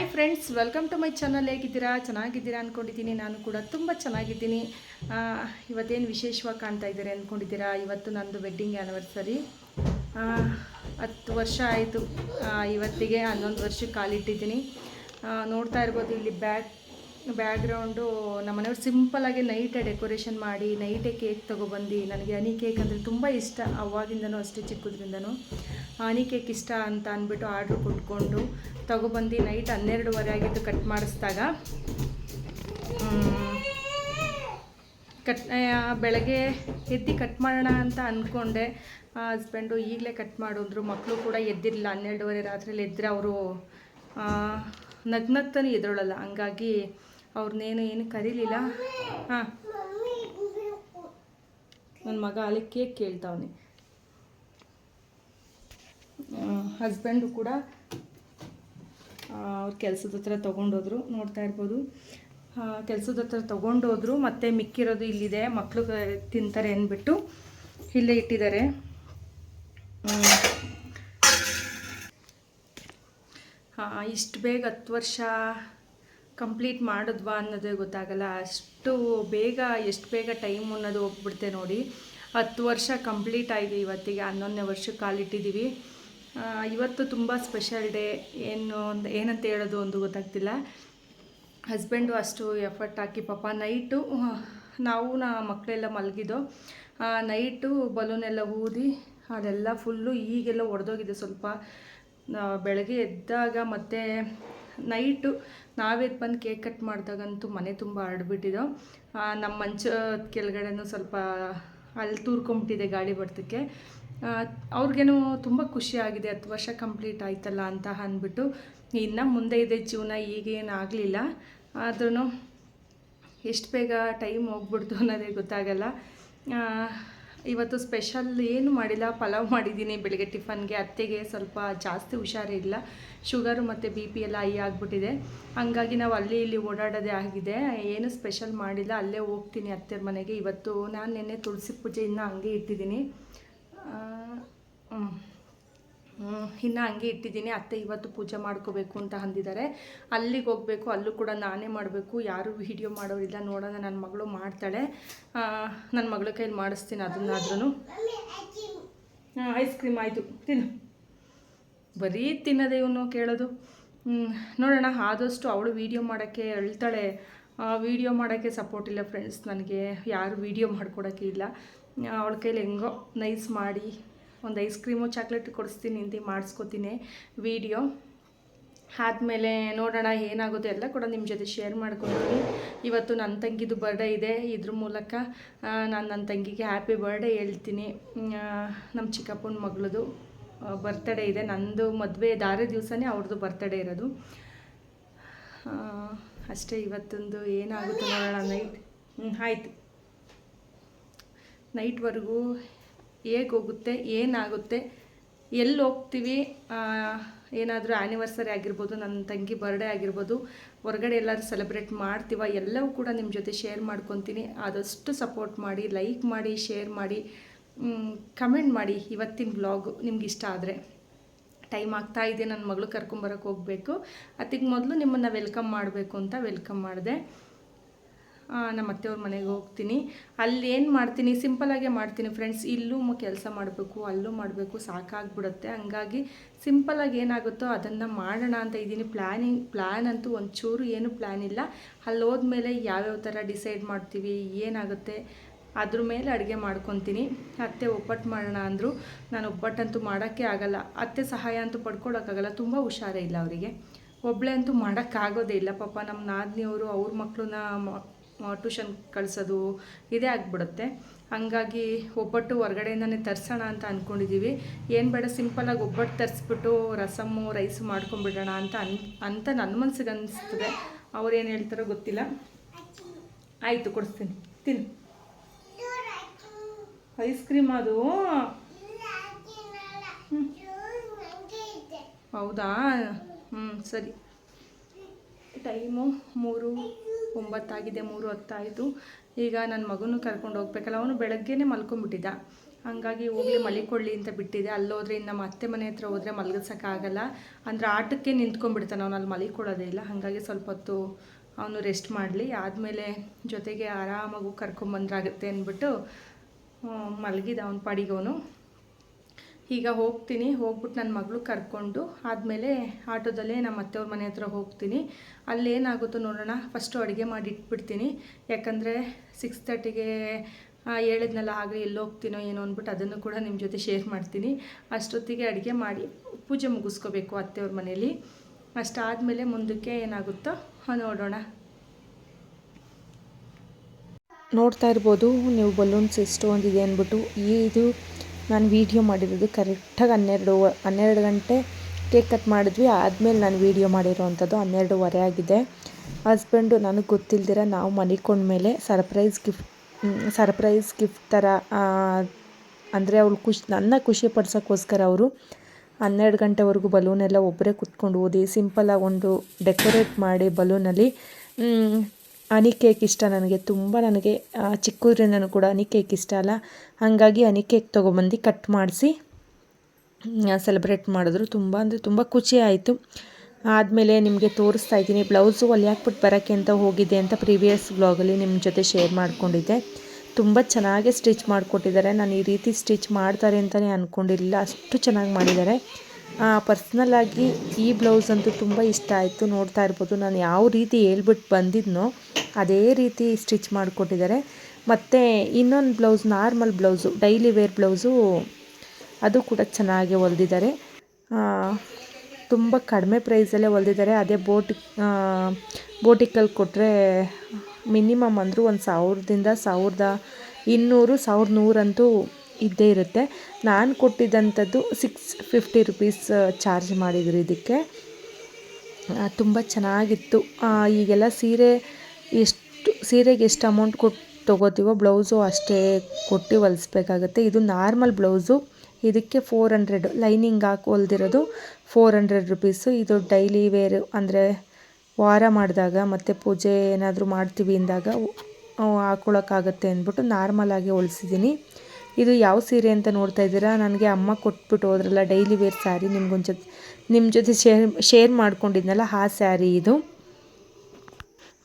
Hi friends welcome to my channel ಹೇಗಿದ್ದೀರಾ? ಚೆನ್ನಾಗಿದ್ದೀರಾ ಅಂದ್ಕೊಂಡಿದ್ದೀನಿ ನಾನು ಕೂಡ ತುಂಬ ಚೆನ್ನಾಗಿದ್ದೀನಿ. ಇವತ್ತೇನು ವಿಶೇಷವಾಗಿ ಕಾಣ್ತಾ ಇದ್ದಾರೆ ಅಂದ್ಕೊಂಡಿದ್ದೀರಾ ಇವತ್ತು ನಂದು ವೆಡ್ಡಿಂಗ್ ಆ್ಯನಿವರ್ಸರಿ ಹತ್ತು ವರ್ಷ ಆಯಿತು. ಇವತ್ತಿಗೆ ಹನ್ನೊಂದು ವರ್ಷಕ್ಕೆ ಕಾಲಿಟ್ಟಿದ್ದೀನಿ. ನೋಡ್ತಾ ಇರ್ಬೋದು ಇಲ್ಲಿ ಬ್ಯಾಕ್ ಬ್ಯಾಕ್ಗ್ರೌಂಡು ನಮ್ಮ ಮನೆಯವ್ರು ಸಿಂಪಲಾಗಿ ನೈಟೇ ಡೆಕೋರೇಷನ್ ಮಾಡಿ ನೈಟೇ ಕೇಕ್ ತೊಗೊಬಂದು, ನನಗೆ ಹನಿ ಕೇಕ್ ಅಂದರೆ ತುಂಬ ಇಷ್ಟ, ಅವಾಗಿಂದನೂ ಅಷ್ಟೇ ಚಿಕ್ಕದ್ರಿಂದನೂ. ಹನಿ ಕೇಕ್ ಇಷ್ಟ ಅಂತ ಅಂದ್ಬಿಟ್ಟು ಆರ್ಡ್ರ್ ಕೊಟ್ಕೊಂಡು ತೊಗೊಬಂದು ನೈಟ್ ಹನ್ನೆರಡುವರೆ ಆಗಿದ್ದು ಕಟ್ ಮಾಡಿಸಿದಾಗ ಕಟ್ ಬೆಳಗ್ಗೆ ಎದ್ದು ಕಟ್ ಮಾಡೋಣ ಅಂತ ಅಂದ್ಕೊಂಡೆ ಹಸ್ಬೆಂಡು ಈಗಲೇ ಕಟ್ ಮಾಡಿದ್ರು ಮಕ್ಕಳು ಕೂಡ ಎದ್ದಿರಲಿಲ್ಲ, ಹನ್ನೆರಡುವರೆ ರಾತ್ರಿಲಿ ಎದ್ದರೆ ಅವರು ನಗ್ನಗ್ತಾನೆ ಎದ್ರೊಳಲ್ಲ. ಹಂಗಾಗಿ ಅವ್ರನ್ನೇನು ಏನು ಕರೀಲಿಲ್ಲ. ಹಾಂ. ನನ್ನ ಮಗ ಅಲ್ಲಿ ಕೇಕ್ ಕೇಳ್ತಾವನೆ. ಹಸ್ಬೆಂಡು ಕೂಡ ಅವ್ರ ಕೆಲಸದ ಹತ್ರ ತೊಗೊಂಡೋದ್ರು. ನೋಡ್ತಾ ಇರ್ಬೋದು. ಕೆಲಸದ ಹತ್ರ ತೊಗೊಂಡೋದ್ರು. ಮತ್ತು ಮಿಕ್ಕಿರೋದು ಇಲ್ಲಿದೆ. ಮಕ್ಕಳು ತಿಂತಾರೆ ಅಂದ್ಬಿಟ್ಟು ಇಲ್ಲೇ ಇಟ್ಟಿದ್ದಾರೆ. ಇಷ್ಟು ಬೇಗ ಹತ್ತು ವರ್ಷ ಕಂಪ್ಲೀಟ್ ಮಾಡಿದ್ವಾ ಅನ್ನೋದೇ ಗೊತ್ತಾಗಲ್ಲ. ಅಷ್ಟು ಬೇಗ, ಎಷ್ಟು ಬೇಗ ಟೈಮ್ ಅನ್ನೋದು ಹೋಗ್ಬಿಡುತ್ತೆ ನೋಡಿ. ಹತ್ತು ವರ್ಷ ಕಂಪ್ಲೀಟ್ ಆಗಿದೆ ಇವತ್ತಿಗೆ, ಹನ್ನೊಂದನೇ ವರ್ಷಕ್ಕೆ ಕಾಲಿಟ್ಟಿದ್ದೀವಿ ಇವತ್ತು ತುಂಬ ಸ್ಪೆಷಲ್ ಡೇ ಏನು ಒಂದು ಏನಂತ ಹೇಳೋದು ಒಂದು ಗೊತ್ತಾಗ್ತಿಲ್ಲ. ಹಸ್ಬೆಂಡು ಅಷ್ಟು ಎಫರ್ಟ್ ಹಾಕಿ, ಪಾಪ ನೈಟು ನಾವು, ನಾ ಮಕ್ಕಳೆಲ್ಲ ಮಲಗಿದ್ದು ನೈಟು ಬಲೂನೆಲ್ಲ ಊದಿ, ಅದೆಲ್ಲ ಫುಲ್ಲು ಈಗೆಲ್ಲ ಒಡೆದೋಗಿದೆ ಸ್ವಲ್ಪ. ಬೆಳಗ್ಗೆ ಎದ್ದಾಗ ಮತ್ತು ನೈಟು ನಾವೆದ್ದು ಬಂದು ಕೇಕ್ ಕಟ್ ಮಾಡಿದಾಗಂತೂ ಮನೆ ತುಂಬ ಹರಡ್ಬಿಟ್ಟಿದ್ದೋ ನಮ್ಮ ಮಂಚ ಕೆಳಗಡೆನೂ ಸ್ವಲ್ಪ ಅಲ್ಲಿ ತೂರ್ಕೊಂಬಿಟ್ಟಿದೆ ಗಾಳಿ ಬರ್ತಕ್ಕೆ. ಅವ್ರಿಗೇನು ತುಂಬ ಖುಷಿಯಾಗಿದೆ ಹತ್ತು ವರ್ಷ ಕಂಪ್ಲೀಟ್ ಆಯ್ತಲ್ಲ ಅಂತ ಅಂದ್ಬಿಟ್ಟು. ಇನ್ನು ಮುಂದೆ ಇದೆ ಜೀವನ, ಈಗೇನು ಆಗಲಿಲ್ಲ. ಆದ್ರೂ ಎಷ್ಟು ಬೇಗ ಟೈಮ್ ಹೋಗ್ಬಿಡ್ತು ಅನ್ನೋದೇ ಗೊತ್ತಾಗಲ್ಲ. ಇವತ್ತು ಸ್ಪೆಷಲ್ ಏನು ಮಾಡಿಲ್ಲ, ಪಲಾವ್ ಮಾಡಿದ್ದೀನಿ ಬೆಳಗ್ಗೆ ಟಿಫನ್ಗೆ. ಅತ್ತೆಗೆ ಸ್ವಲ್ಪ ಜಾಸ್ತಿ ಹುಷಾರಿಲ್ಲ ಶುಗರು ಮತ್ತು ಬಿ ಪಿ ಎಲ್ಲ ಹೈ ಆಗಿಬಿಟ್ಟಿದೆ. ಹಂಗಾಗಿ ನಾವು ಅಲ್ಲಿ ಇಲ್ಲಿ ಓಡಾಡೋದೇ ಆಗಿದೆ. ಏನು ಸ್ಪೆಷಲ್ ಮಾಡಿಲ್ಲ, ಅಲ್ಲೇ ಹೋಗ್ತೀನಿ ಅತ್ತೆರ ಮನೆಗೆ. ಇವತ್ತು ನಾನು ನಿನ್ನೆ ತುಳಸಿ ಪೂಜೆಯಿಂದ ಹಂಗೆ ಇಟ್ಟಿದ್ದೀನಿ. ಇನ್ನು ಹಂಗೆ ಇಟ್ಟಿದ್ದೀನಿ. ಅತ್ತೆ ಇವತ್ತು ಪೂಜೆ ಮಾಡ್ಕೋಬೇಕು ಅಂತ ಅಂದಿದ್ದಾರೆ. ಅಲ್ಲಿಗೆ ಹೋಗಬೇಕು, ಅಲ್ಲೂ ಕೂಡ ನಾನೇ ಮಾಡಬೇಕು. ಯಾರೂ ವಿಡಿಯೋ ಮಾಡೋರಿಲ್ಲ. ನೋಡೋಣ ನನ್ನ ಮಗಳು ಮಾಡ್ತಾಳೆ. ನನ್ನ ಮಗಳ ಕೈಲಿ ಮಾಡಿಸ್ತೀನಿ ಅದನ್ನಾದ್ರೂ ಐಸ್ ಕ್ರೀಮ್ ಆಯಿತು. ತಿನ್ನು. ಬರೀ ತಿನ್ನೋದೇ ಇವನು ಕೇಳೋದು. ನೋಡೋಣ. ಆದಷ್ಟು ಅವಳು ವೀಡಿಯೋ ಮಾಡೋಕ್ಕೆ ಅಳ್ತಾಳೆ. ವೀಡಿಯೋ ಮಾಡೋಕ್ಕೆ ಸಪೋರ್ಟ್ ಇಲ್ಲ ಫ್ರೆಂಡ್ಸ್ ನನಗೆ. ಯಾರು ವೀಡಿಯೋ ಮಾಡ್ಕೊಡೋಕ್ಕೆ ಇಲ್ಲ. ಅವಳ ಕೈಲಿ ಹೆಂಗೋ ನೈಸ್ ಮಾಡಿ ಒಂದು ಐಸ್ ಕ್ರೀಮು, ಚಾಕ್ಲೇಟ್ ಕೊಡಿಸ್ತೀನಿ ಅಂತ ಮಾಡಿಸ್ಕೊತೀನಿ ವೀಡಿಯೋ. ಆದಮೇಲೆ ನೋಡೋಣ ಏನಾಗುತ್ತೆ ಎಲ್ಲ ಕೂಡ ನಿಮ್ಮ ಜೊತೆ ಶೇರ್ ಮಾಡ್ಕೊತೀನಿ. ಇವತ್ತು ನನ್ನ ತಂಗಿದು ಬರ್ಡೇ ಇದೆ. ಇದ್ರ ಮೂಲಕ ನಾನು ನನ್ನ ತಂಗಿಗೆ ಹ್ಯಾಪಿ ಬರ್ಡೇ ಹೇಳ್ತೀನಿ. ನಮ್ಮ ಚಿಕ್ಕಪ್ಪನ ಮಗಳದು ಬರ್ತಡೇ ಇದೆ. ನಂದು ಮದುವೆ ದಾರೆ ದಿವಸನೇ ಅವ್ರದ್ದು ಬರ್ತಡೇ ಇರೋದು. ಅಷ್ಟೇ ಇವತ್ತೊಂದು ಏನಾಗುತ್ತೆ ನೋಡೋಣ. ನೈಟ್ ಹ್ಞೂ ಆಯಿತು. ನೈಟ್ವರೆಗೂ ಹೇಗೆ ಹೋಗುತ್ತೆ ಏನಾಗುತ್ತೆ ಎಲ್ಲಿ ಹೋಗ್ತೀವಿ ಏನಾದರೂ ಆ್ಯನಿವರ್ಸರಿ ಆಗಿರ್ಬೋದು ನನ್ನ ತಂಗಿ ಬರ್ಡೇ ಆಗಿರ್ಬೋದು, ಹೊರಗಡೆ ಎಲ್ಲರೂ ಸೆಲೆಬ್ರೇಟ್ ಮಾಡ್ತೀವ, ಎಲ್ಲವೂ ಕೂಡ ನಿಮ್ಮ ಜೊತೆ ಶೇರ್ ಮಾಡ್ಕೊತೀನಿ. ಆದಷ್ಟು ಸಪೋರ್ಟ್ ಮಾಡಿ ಲೈಕ್ ಮಾಡಿ ಶೇರ್ ಮಾಡಿ ಕಮೆಂಟ್ ಮಾಡಿ ಇವತ್ತಿನ ಬ್ಲಾಗ್ ನಿಮ್ಗೆ ಇಷ್ಟ ಆದರೆ. ಟೈಮ್ ಆಗ್ತಾ ಇದೆ ನನ್ನ ಮಗಳು ಕರ್ಕೊಂಬರಕ್ಕೆ ಹೋಗಬೇಕು. ಅದಕ್ಕೆ ಮೊದಲು ನಿಮ್ಮನ್ನು ವೆಲ್ಕಮ್ ಮಾಡಬೇಕು ಅಂತ ವೆಲ್ಕಮ್ ಮಾಡಿದೆ. ನಮ್ಮ ಅತ್ತೆಯವ್ರ ಮನೆಗೆ ಹೋಗ್ತೀನಿ. ಅಲ್ಲಿ ಏನು ಮಾಡ್ತೀನಿ? ಸಿಂಪಲಾಗೇ ಮಾಡ್ತೀನಿ ಫ್ರೆಂಡ್ಸ್ ಇಲ್ಲೂ ಕೆಲಸ ಮಾಡಬೇಕು, ಅಲ್ಲೂ ಮಾಡಬೇಕು, ಸಾಕಾಗ್ಬಿಡುತ್ತೆ. ಹಂಗಾಗಿ ಸಿಂಪಲಾಗಿ ಏನಾಗುತ್ತೋ ಅದನ್ನು ಮಾಡೋಣ ಅಂತ ಇದ್ದೀನಿ. ಪ್ಲ್ಯಾನಿಂಗ್ ಪ್ಲ್ಯಾನ್ ಅಂತೂ ಒಂಚೂರು ಏನು ಪ್ಲ್ಯಾನ್ ಇಲ್ಲ. ಅಲ್ಲಿ ಹೋದ್ಮೇಲೆ ಯಾವ್ಯಾವ ಥರ ಡಿಸೈಡ್ ಮಾಡ್ತೀವಿ, ಏನಾಗುತ್ತೆ ಅದ್ರ ಮೇಲೆ ಅಡುಗೆ ಮಾಡ್ಕೊತೀನಿ. ಅತ್ತೆ ಒಬ್ಬಟ್ಟು ಮಾಡೋಣ ಅಂದರು. ನಾನು ಒಬ್ಬಟ್ಟಂತೂ ಮಾಡೋಕ್ಕೆ ಆಗಲ್ಲ. ಅತ್ತೆ ಸಹಾಯ ಅಂತೂ ಪಡ್ಕೊಳಕ್ಕಾಗಲ್ಲ. ತುಂಬ ಹುಷಾರೇ ಇಲ್ಲ ಅವರಿಗೆ. ಒಬ್ಬಳೇ ಅಂತೂ ಮಾಡೋಕ್ಕಾಗೋದೇ ಇಲ್ಲ. ಪಾಪ ನಮ್ಮ ನಾದಿನಿಯವರು, ಅವ್ರ ಮಕ್ಕಳನ್ನ ಟ್ಯೂಷನ್ ಕಳಿಸೋದು ಇದೇ ಆಗಿಬಿಡುತ್ತೆ. ಹಂಗಾಗಿ ಒಬ್ಬಟ್ಟು ಹೊರಗಡೆಯಿಂದನೇ ತರಿಸೋಣ ಅಂತ ಅಂದ್ಕೊಂಡಿದ್ದೀವಿ ಏನು ಬೇಡ ಸಿಂಪಲಾಗಿ ಒಬ್ಬಟ್ಟು ತರಿಸ್ಬಿಟ್ಟು ರಸಮ್ಮು ರೈಸು ಮಾಡ್ಕೊಂಡ್ಬಿಡೋಣ ಅಂತ ಅನ್, ಅಂತ ನನ್ನ ಮನಸ್ಸಿಗೆ ಅನಿಸ್ತದೆ. ಅವ್ರು ಏನು ಹೇಳ್ತಾರೋ ಗೊತ್ತಿಲ್ಲ. ಆಯಿತು, ಕೊಡಿಸ್ತೀನಿ. ತಿನ್ನು. ಐಸ್ ಕ್ರೀಮ್ ಅದು. ಹೌದಾ? ಹ್ಞೂ ಸರಿ. ಟೈಮು ಮೂರು. ಒಂಬತ್ತಾಗಿದೆ, ಮೂರು ಹೊತ್ತಾಯಿತು. ಈಗ ನನ್ನ ಮಗನೂ ಕರ್ಕೊಂಡು ಹೋಗ್ಬೇಕಲ್ಲ, ಅವನು ಬೆಳಗ್ಗೆನೇ ಮಲ್ಕೊಂಡ್ಬಿಟ್ಟಿದ್ದ. ಹಂಗಾಗಿ ಹೋಗಲಿ, ಮಲಿಕೊಳ್ಳಿ ಅಂತ ಬಿಟ್ಟಿದೆ. ಅಲ್ಲೋದ್ರೆ ಇನ್ನು ನಮ್ಮ ಅತ್ತೆ ಮನೆ ಹತ್ರ ಹೋದರೆ ಮಲಗಿಸೋಕ್ಕಾಗಲ್ಲ. ಅಂದರೆ ಆಟಕ್ಕೆ ನಿಂತ್ಕೊಂಡ್ಬಿಡ್ತಾನೆ ಅವನು, ಅಲ್ಲಿ ಮಲಿಕೊಳ್ಳೋದೇ ಇಲ್ಲ. ಹಾಗಾಗಿ ಸ್ವಲ್ಪ ಹೊತ್ತು ಅವನು ರೆಸ್ಟ್ ಮಾಡಲಿ. ಆದಮೇಲೆ ಜೊತೆಗೆ ಆರಾಮಾಗೂ ಕರ್ಕೊಂಬಂದ್ರಾಗುತ್ತೆ ಅಂದ್ಬಿಟ್ಟು ಮಲಗಿದ ಅವನ ಪಾಡಿಗೆ ಅವನು. ಈಗ ಹೋಗ್ತೀನಿ. ಹೋಗ್ಬಿಟ್ಟು ನನ್ನ ಮಗಳು ಕರ್ಕೊಂಡು ಆದಮೇಲೆ ಆಟೋದಲ್ಲೇ ನಮ್ಮ ಅತ್ತೆಯವ್ರ ಮನೆ ಹತ್ರ ಹೋಗ್ತೀನಿ. ಅಲ್ಲೇನಾಗುತ್ತೋ ನೋಡೋಣ. ಫಸ್ಟು ಅಡುಗೆ ಮಾಡಿ ಇಟ್ಬಿಡ್ತೀನಿ ಯಾಕಂದರೆ ಸಿಕ್ಸ್ ತರ್ಟಿಗೆ ಹೇಳಿದ್ನಲ್ಲ ಆಗ ಎಲ್ಲಿ ಹೋಗ್ತೀನೋ ಏನೋ ಅಂದ್ಬಿಟ್ಟು ಅದನ್ನು ಕೂಡ ನಿಮ್ಮ ಜೊತೆ ಶೇರ್ ಮಾಡ್ತೀನಿ. ಅಷ್ಟೊತ್ತಿಗೆ ಅಡುಗೆ ಮಾಡಿ ಪೂಜೆ ಮುಗಿಸ್ಕೋಬೇಕು ಅತ್ತೆಯವ್ರ ಮನೇಲಿ. ಅಷ್ಟಾದಮೇಲೆ ಮುಂದಕ್ಕೆ ಏನಾಗುತ್ತೋ ನೋಡೋಣ. ನೋಡ್ತಾ ಇರ್ಬೋದು, ನೀವು ಬಲೂನ್ಸ್ ಎಷ್ಟು ಒಂದಿದೆ ಅಂದ್ಬಿಟ್ಟು. ಈ ಇದು ನಾನು ವೀಡಿಯೋ ಮಾಡಿರೋದು ಕರೆಕ್ಟಾಗಿ ಹನ್ನೆರಡು ಹನ್ನೆರಡು ಗಂಟೆ ಕೇಕ್ ಕಟ್ ಮಾಡಿದ್ವಿ. ಆದಮೇಲೆ ನಾನು ವೀಡಿಯೋ ಮಾಡಿರೋವಂಥದ್ದು ಹನ್ನೆರಡುವರೆ ಆಗಿದೆ. ಹಸ್ಬೆಂಡು ನನಗೆ ಗೊತ್ತಿಲ್ದಿರ ನಾವು ಮನಿಕೊಂಡ್ಮೇಲೆ ಸರ್ಪ್ರೈಸ್ ಗಿಫ್ಟ್ ಸರ್ಪ್ರೈಸ್ ಗಿಫ್ಟ್ ಥರ ಅಂದರೆ ಅವಳು ಖುಷಿ, ನನ್ನ ಖುಷಿ ಪಡ್ಸೋಕ್ಕೋಸ್ಕರ ಅವರು ಹನ್ನೆರಡು ಗಂಟೆವರೆಗೂ ಬಲೂನೆಲ್ಲ ಒಬ್ಬರೇ ಕುತ್ಕೊಂಡು ಓದಿ ಸಿಂಪಲಾಗಿ ಒಂದು ಡೆಕೋರೇಟ್ ಮಾಡಿ ಬಲೂನಲ್ಲಿ ಹನಿ ಕೇಕ್ ಇಷ್ಟ ನನಗೆ. ತುಂಬ ನನಗೆ ಚಿಕ್ಕದ್ರಿಂದನೂ ಕೂಡ ಅನಿ ಕೇಕ್ ಇಷ್ಟ ಅಲ್ಲ. ಹಾಗಾಗಿ ಹನಿ ಕೇಕ್ ತೊಗೊಬಂದು ಕಟ್ ಮಾಡಿಸಿ ಸೆಲೆಬ್ರೇಟ್ ಮಾಡಿದ್ರು. ತುಂಬ ಅಂದರೆ ತುಂಬ ಖುಷಿ ಆಯಿತು. ಆದಮೇಲೆ ನಿಮಗೆ ತೋರಿಸ್ತಾ ಇದ್ದೀನಿ, ಬ್ಲೌಸು ಹೊಲಿಯಾಕ್ಬಿಟ್ಟು ಬರೋಕ್ಕೆ ಅಂತ ಹೋಗಿದೆ ಅಂತ ಪ್ರೀವಿಯಸ್ ಬ್ಲಾಗಲ್ಲಿ ನಿಮ್ಮ ಜೊತೆ ಶೇರ್ ಮಾಡಿಕೊಂಡಿದ್ದೆ. ತುಂಬ ಚೆನ್ನಾಗೇ ಸ್ಟಿಚ್ ಮಾಡಿಕೊಟ್ಟಿದ್ದಾರೆ. ನಾನು ಈ ರೀತಿ ಸ್ಟಿಚ್ ಮಾಡ್ತಾರೆ ಅಂತಲೇ ಅಂದ್ಕೊಂಡಿರಲಿಲ್ಲ ಅಷ್ಟು ಚೆನ್ನಾಗಿ ಮಾಡಿದ್ದಾರೆ. ಪರ್ಸ್ನಲ್ಲಾಗಿ ಈ ಬ್ಲೌಸ್ ಅಂತೂ ತುಂಬ ಇಷ್ಟ ಆಯಿತು. ನೋಡ್ತಾ ಇರ್ಬೋದು. ನಾನು ಯಾವ ರೀತಿ ಹೇಳ್ಬಿಟ್ಟು ಬಂದಿದ್ನೋ ಅದೇ ರೀತಿ ಸ್ಟಿಚ್ ಮಾಡಿಕೊಟ್ಟಿದ್ದಾರೆ. ಮತ್ತು ಇನ್ನೊಂದು blouse normal blouse daily wear blouse ಅದು ಕೂಡ ಚೆನ್ನಾಗಿ ಹೊಲ್ದಿದ್ದಾರೆ. ತುಂಬ ಕಡಿಮೆ ಪ್ರೈಸಲ್ಲೇ ಹೊಲ್ದಿದ್ದಾರೆ. ಅದೇ ಬೋಟಿ ಬೋಟಿಕಲ್ಲಿ ಕೊಟ್ಟರೆ ಮಿನಿಮಮ್ ಅಂದರೂ ಒಂದು ಸಾವಿರದಿಂದ ಸಾವಿರದ ಇನ್ನೂರು, ಸಾವಿರದ ನೂರಂತೂ ಇದ್ದೇ ಇರುತ್ತೆ. ನಾನು ಕೊಟ್ಟಿದ್ದಂಥದ್ದು ಸಿಕ್ಸ್ ಫಿಫ್ಟಿ ರುಪೀಸ್ ಚಾರ್ಜ್ ಮಾಡಿದ್ರು ಇದಕ್ಕೆ. ತುಂಬ ಚೆನ್ನಾಗಿತ್ತು. ಈಗೆಲ್ಲ ಸೀರೆ ಎಷ್ಟು, ಸೀರೆಗೆ ಎಷ್ಟು ಅಮೌಂಟ್ ಕೊಟ್ಟು ತೊಗೋತೀವೋ ಬ್ಲೌಸು ಅಷ್ಟೇ ಕೊಟ್ಟು ಹೊಲಿಸ್ಬೇಕಾಗತ್ತೆ. ಇದು ನಾರ್ಮಲ್ ಬ್ಲೌಸು ಇದಕ್ಕೆ ಫೋರ್ ಹಂಡ್ರೆಡ್ ಲೈನಿಂಗ್ ಹಾಕಿ ಹೊಲ್ದಿರೋದು ಫೋರ್ ಹಂಡ್ರೆಡ್ ರುಪೀಸು ಇದು ಡೈಲಿ ವೇರು ಅಂದರೆ ವಾರ ಮಾಡಿದಾಗ ಮತ್ತು ಪೂಜೆ ಏನಾದರೂ ಮಾಡ್ತೀವಿ ಅಂದಾಗ ಹಾಕ್ಕೊಳಕ್ಕಾಗತ್ತೆ ಅಂದ್ಬಿಟ್ಟು ನಾರ್ಮಲಾಗಿ ಹೊಲ್ಸಿದ್ದೀನಿ. ಇದು ಯಾವ ಸೀರೆ ಅಂತ ನೋಡ್ತಾ ಇದ್ದೀರಾ? ನನಗೆ ಅಮ್ಮ ಕೊಟ್ಬಿಟ್ಟು ಹೋದ್ರಲ್ಲ ಡೈಲಿ ವೇರ್ ಸ್ಯಾರಿ ನಿಮ್ಗೊಂದು ಜೊತೆ ನಿಮ್ಮ ಜೊತೆ ಶೇರ್ ಶೇರ್ ಮಾಡ್ಕೊಂಡಿದ್ನಲ್ಲ, ಆ ಸ್ಯಾರಿ ಇದು.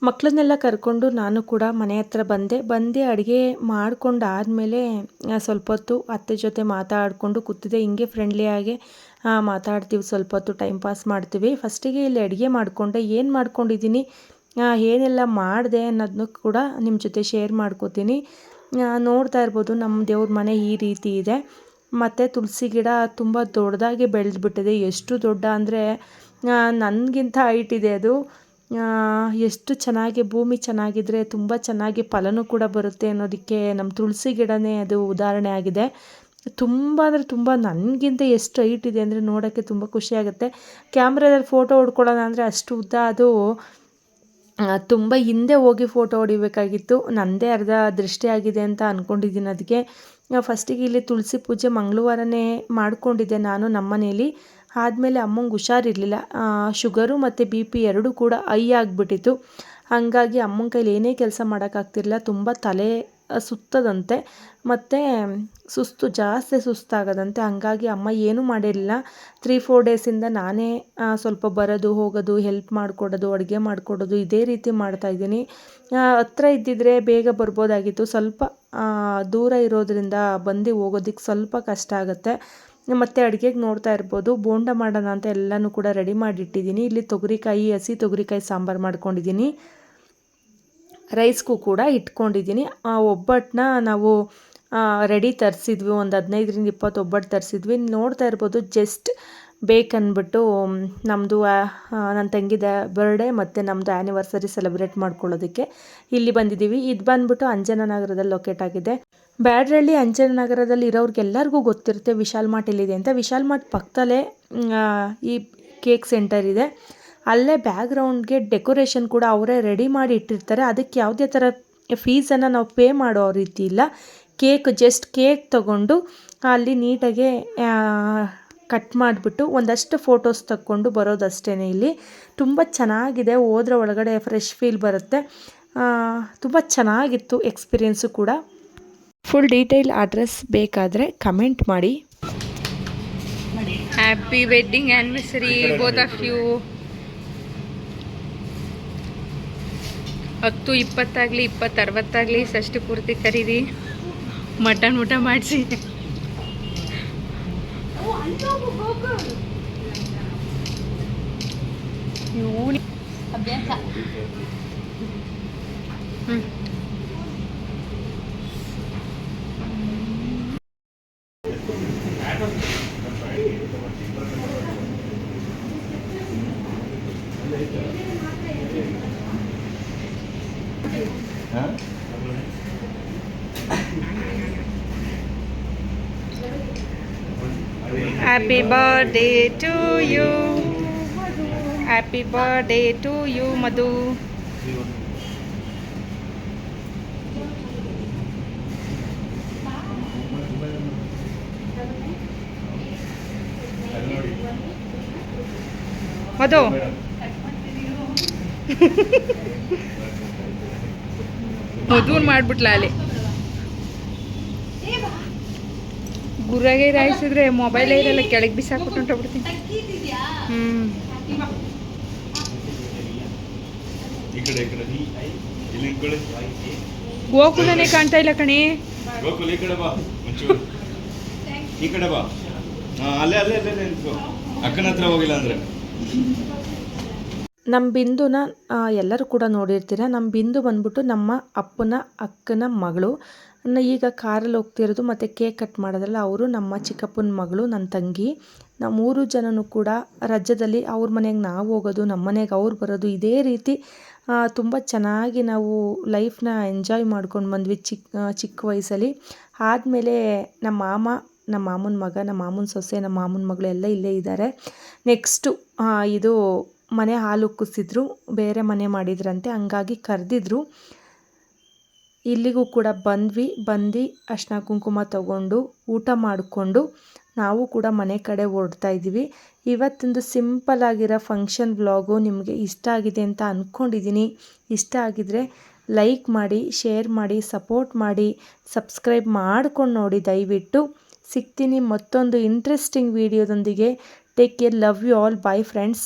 ಮಕ್ಕಳನ್ನೆಲ್ಲ ಕರ್ಕೊಂಡು ನಾನು ಕೂಡ ಮನೆ ಹತ್ರ ಬಂದೆ. ಬಂದು ಅಡುಗೆ ಮಾಡ್ಕೊಂಡು ಆದಮೇಲೆ ಸ್ವಲ್ಪ ಹೊತ್ತು ಅತ್ತೆ ಜೊತೆ ಮಾತಾಡಿಕೊಂಡು ಕೂತಿದ್ದೆ. ಹಿಂಗೆ ಫ್ರೆಂಡ್ಲಿಯಾಗಿ ಮಾತಾಡ್ತೀವಿ. ಸ್ವಲ್ಪ ಹೊತ್ತು ಟೈಮ್ ಪಾಸ್ ಮಾಡ್ತೀವಿ. ಫಸ್ಟಿಗೆ ಇಲ್ಲಿ ಅಡುಗೆ ಮಾಡಿಕೊಂಡೆ. ಏನು ಮಾಡ್ಕೊಂಡಿದ್ದೀನಿ? ಏನೆಲ್ಲ ಮಾಡಿದೆ ಅನ್ನೋದನ್ನು ಕೂಡ ನಿಮ್ಮ ಜೊತೆ ಶೇರ್ ಮಾಡ್ಕೋತೀನಿ. ನೋಡ್ತಾ ಇರ್ಬೋದು ನಮ್ಮ ದೇವ್ರ ಮನೆ ಈ ರೀತಿ ಇದೆ. ಮತ್ತು ತುಳಸಿ ಗಿಡ ತುಂಬ ದೊಡ್ಡದಾಗಿ ಬೆಳೆದ್ಬಿಟ್ಟಿದೆ. ಎಷ್ಟು ದೊಡ್ಡ ಅಂದರೆ ನನಗಿಂತ ಹೈಟ್ ಇದೆ ಅದು. ಎಷ್ಟು ಚೆನ್ನಾಗಿ ಭೂಮಿ ಚೆನ್ನಾಗಿದ್ದರೆ ತುಂಬ ಚೆನ್ನಾಗಿ ಫಲನೂ ಕೂಡ ಬರುತ್ತೆ ಅನ್ನೋದಕ್ಕೆ ನಮ್ಮ ತುಳಸಿ ಗಿಡನೇ ಅದು ಉದಾಹರಣೆ ಆಗಿದೆ. ತುಂಬ ಅಂದರೆ ತುಂಬ ನನಗಿಂತ ಎಷ್ಟು ಹೈಟ್ ಇದೆ ಅಂದರೆ ನೋಡೋಕ್ಕೆ ತುಂಬ ಖುಷಿಯಾಗುತ್ತೆ ಕ್ಯಾಮ್ರಾದಲ್ಲಿ ಫೋಟೋ ಹೊಡ್ಕೊಳ್ಳೋಣ ಅಂದರೆ ಅಷ್ಟು ಉದ್ದ ಅದು. ತುಂಬ ಹಿಂದೆ ಹೋಗಿ ಫೋಟೋ ಹೊಡಿಬೇಕಾಗಿತ್ತು. ನನ್ನದೇ ಅರ್ಧ ದೃಷ್ಟಿ ಆಗಿದೆ ಅಂತ ಅಂದ್ಕೊಂಡಿದ್ದೀನಿ ಅದಕ್ಕೆ ಫಸ್ಟಿಗೆ ಇಲ್ಲಿ ತುಳಸಿ ಪೂಜೆ ಮಂಗಳವಾರನೇ ಮಾಡಿಕೊಂಡಿದ್ದೆ ನಾನು ನಮ್ಮ ಮನೇಲಿ. ಆದಮೇಲೆ ಅಮ್ಮಂಗೆ ಹುಷಾರಿರಲಿಲ್ಲ. ಶುಗರು ಮತ್ತು ಬಿ ಪಿ ಎರಡೂ ಕೂಡ ಐ ಆಗಿಬಿಟ್ಟಿತ್ತು. ಹಾಗಾಗಿ ಅಮ್ಮನ ಕೈಲಿ ಏನೇ ಕೆಲಸ ಮಾಡೋಕ್ಕಾಗ್ತಿರಲಿಲ್ಲ ತುಂಬ ತಲೆ ಸುತ್ತದಂತೆ. ಮತ್ತು ಸುಸ್ತು ಜಾಸ್ತಿ ಸುಸ್ತಾಗದಂತೆ. ಹಂಗಾಗಿ ಅಮ್ಮ ಏನೂ ಮಾಡಿರಲಿಲ್ಲ. ತ್ರೀ ಫೋರ್ ಡೇಸಿಂದ ನಾನೇ ಸ್ವಲ್ಪ ಬರೋದು, ಹೋಗೋದು ಹೆಲ್ಪ್ ಮಾಡಿಕೊಡೋದು, ಅಡುಗೆ ಮಾಡಿಕೊಡೋದು ಇದೇ ರೀತಿ ಮಾಡ್ತಾಯಿದ್ದೀನಿ ಹತ್ರ ಇದ್ದಿದ್ರೆ ಬೇಗ ಬರ್ಬೋದಾಗಿತ್ತು. ಸ್ವಲ್ಪ ದೂರ ಇರೋದರಿಂದ ಬಂದು ಹೋಗೋದಕ್ಕೆ ಸ್ವಲ್ಪ ಕಷ್ಟ ಆಗುತ್ತೆ. ಮತ್ತು ಅಡುಗೆಗೆ ನೋಡ್ತಾ ಇರ್ಬೋದು. ಬೋಂಡ ಮಾಡೋಣ ಅಂತ ಎಲ್ಲನೂ ಕೂಡ ರೆಡಿ ಮಾಡಿಟ್ಟಿದ್ದೀನಿ. ಇಲ್ಲಿ ತೊಗರಿಕಾಯಿ, ಹಸಿ ತೊಗರಿಕಾಯಿ ಸಾಂಬಾರು ಮಾಡ್ಕೊಂಡಿದ್ದೀನಿ. ರೈಸ್ಗೂ ಕೂಡ ಇಟ್ಕೊಂಡಿದ್ದೀನಿ. ಆ ಒಬ್ಬಟ್ಟನ್ನ ನಾವು ರೆಡಿ ತರಿಸಿದ್ವಿ. ಒಂದು ಹದಿನೈದರಿಂದ ಇಪ್ಪತ್ತು ಒಬ್ಬಟ್ಟು ತರಿಸಿದ್ವಿ. ನೋಡ್ತಾ ಇರ್ಬೋದು ಜಸ್ಟ್ ಬೇಕನ್ಬಿಟ್ಟು ನಮ್ಮದು ನನ್ನ ತಂಗಿದ ಬರ್ಡೇ ಮತ್ತು ನಮ್ಮದು ಆ್ಯನಿವರ್ಸರಿ ಸೆಲೆಬ್ರೇಟ್ ಮಾಡ್ಕೊಳ್ಳೋದಕ್ಕೆ ಇಲ್ಲಿ ಬಂದಿದ್ದೀವಿ. ಇದು ಬಂದ್ಬಿಟ್ಟು ಅಂಜನನಗರದಲ್ಲಿ ಲೊಕೇಟ್ ಆಗಿದೆ. ಬ್ಯಾಡ್ರಳ್ಳಿ ಅಂಜನನಗರದಲ್ಲಿ ಇರೋರಿಗೆಲ್ಲರಿಗೂ ಗೊತ್ತಿರುತ್ತೆ ವಿಶಾಲ್ ಮಾರ್ಟ್ ಇಲ್ಲಿದೆ ಅಂತ. ವಿಶಾಲ್ ಮಾರ್ಟ್ ಪಕ್ಕದಲ್ಲೇ ಈ ಕೇಕ್ ಸೆಂಟರ್ ಇದೆ. ಅಲ್ಲೇ ಬ್ಯಾಗ್ರೌಂಡ್ಗೆ ಡೆಕೋರೇಷನ್ ಕೂಡ ಅವರೇ ರೆಡಿ ಮಾಡಿ ಇಟ್ಟಿರ್ತಾರೆ. ಅದಕ್ಕೆ ಯಾವುದೇ ಥರ ಫೀಸನ್ನು ನಾವು ಪೇ ಮಾಡೋ ರೀತಿ ಇಲ್ಲ. ಕೇಕ್ ಜಸ್ಟ್ ಕೇಕ್ ತಗೊಂಡು ಅಲ್ಲಿ ನೀಟಾಗೆ ಕಟ್ ಮಾಡಿಬಿಟ್ಟು ಒಂದಷ್ಟು ಫೋಟೋಸ್ ತಕ್ಕೊಂಡು ಬರೋದಷ್ಟೇ ಇಲ್ಲಿ. ತುಂಬ ಚೆನ್ನಾಗಿದೆ. ಹೋದ್ರೆ ಒಳಗಡೆ ಫ್ರೆಶ್ ಫೀಲ್ ಬರುತ್ತೆ. ತುಂಬ ಚೆನ್ನಾಗಿತ್ತು ಎಕ್ಸ್ಪೀರಿಯೆನ್ಸು ಕೂಡ. ಫುಲ್ ಡೀಟೇಲ್ ಅಡ್ರೆಸ್ ಬೇಕಾದರೆ ಕಮೆಂಟ್ ಮಾಡಿ. Happy wedding anniversary both of you ಹತ್ತು ಇಪ್ಪತ್ತಾಗಲಿ ಇಪ್ಪತ್ತು ಅರವತ್ತಾಗಲಿ ಷಷ್ಠಿ ಪೂರ್ತಿ ಕರೀರಿ ಮಟನ್ ಊಟ ಮಾಡಿಸಿ. ಅಭ್ಯಾಸ ಹ್ಞೂ Happy birthday to you. Happy birthday to you, Madhu. Madhu. ಮಧುನ್ ಮಾಡ್ಬಿಟ್ಲ ಅಲ್ಲಿ. ಗುರಾಗೆ ರಾಯಿಸಿದ್ರೆ ಮೊಬೈಲೇ ಇರಲ್ಲ ಕೆಳಗೆ ಬಿಸಾಕ್ಬಿಟ್ಟು ಹೊಂಟೋಗ್ಬಿಡ್ತೀನಿ. ಇಟ್ಕೊಳ್ಳಿ ಗೋಕುಲನೇ ಕಾಣ್ತಾ ಇಲ್ಲ ಕಣಿ. ಗೋಕುಲ್ ಈ ಕಡೆ ಬಾ ಒಂಚೂರು. ಈ ಕಡೆ ಬಾ. ಅಲ್ಲೇ ಅಲ್ಲೇ ಅಲ್ಲೇ ಅಕ್ಕನ ಹತ್ರ ಹೋಗಿಲ್ಲ ಅಂದ್ರೆ. ನಮ್ಮ ಬಿಂದುನ ಎಲ್ಲರೂ ಕೂಡ ನೋಡಿರ್ತೀರ. ನಮ್ಮ ಬಿಂದು ಬಂದ್ಬಿಟ್ಟು ನಮ್ಮ ಅಪ್ಪನ, ಅಕ್ಕನ ಮಗಳು. ಈಗ ಕಾರಲ್ಲಿ ಹೋಗ್ತಿರೋದು ಮತ್ತು ಕೇಕ್ ಕಟ್ ಮಾಡೋದ್ರಲ್ಲ ಅವರು ನಮ್ಮ ಚಿಕ್ಕಪ್ಪನ ಮಗಳು ನನ್ನ ತಂಗಿ. ನಾವು ಮೂರು ಜನನು ಕೂಡ ರಾಜ್ಯದಲ್ಲಿ ಅವ್ರ ಮನೆಗೆ ನಾವು ಹೋಗೋದು ನಮ್ಮ ಮನೆಗೆ ಅವ್ರು ಬರೋದು. ಇದೇ ರೀತಿ ತುಂಬ ಚೆನ್ನಾಗಿ ನಾವು ಲೈಫ್ನ ಎಂಜಾಯ್ ಮಾಡ್ಕೊಂಡು ಬಂದ್ವಿ ಚಿಕ್ಕ ಚಿಕ್ಕ ವಯಸ್ಸಲ್ಲಿ. ಆದಮೇಲೆ ನಮ್ಮ ಮಾಮ ನಮ್ಮ ಮಾಮನ ಮಗ ನಮ್ಮ ಮಾಮನ ಸೊಸೆ ನಮ್ಮ ಮಾಮನ ಮಗಳು ಎಲ್ಲ ಇಲ್ಲೇ ಇದ್ದಾರೆ. ನೆಕ್ಸ್ಟು ಇದು ಮನೆ ಹಾಲು ಉಕ್ಕಿಸಿದ್ರು ಬೇರೆ ಮನೆ ಮಾಡಿದ್ರಂತೆ, ಹಂಗಾಗಿ ಕರೆದಿದ್ರು. ಇಲ್ಲಿಗೂ ಕೂಡ ಬಂದ್ವಿ, ಬಂದು ಅರ್ಶಿನ ಕುಂಕುಮ ತಗೊಂಡು ಊಟ ಮಾಡಿಕೊಂಡು ನಾವು ಕೂಡ ಮನೆ ಕಡೆ ಓಡ್ತಾ ಇದ್ದೀವಿ. ಇವತ್ತೊಂದು ಸಿಂಪಲ್ ಆಗಿರೋ ಫಂಕ್ಷನ್ ವ್ಲಾಗು ನಿಮಗೆ ಇಷ್ಟ ಆಗಿದೆ ಅಂತ ಅಂದ್ಕೊಂಡಿದ್ದೀನಿ ಇಷ್ಟ ಆಗಿದರೆ ಲೈಕ್ ಮಾಡಿ, ಶೇರ್ ಮಾಡಿ, ಸಪೋರ್ಟ್ ಮಾಡಿ, ಸಬ್ಸ್ಕ್ರೈಬ್ ಮಾಡ್ಕೊಂಡು ನೋಡಿ ದಯವಿಟ್ಟು. ಸಿಗ್ತೀನಿ ಮತ್ತೊಂದು interesting ವೀಡಿಯೋದೊಂದಿಗೆ take care love you all bye friends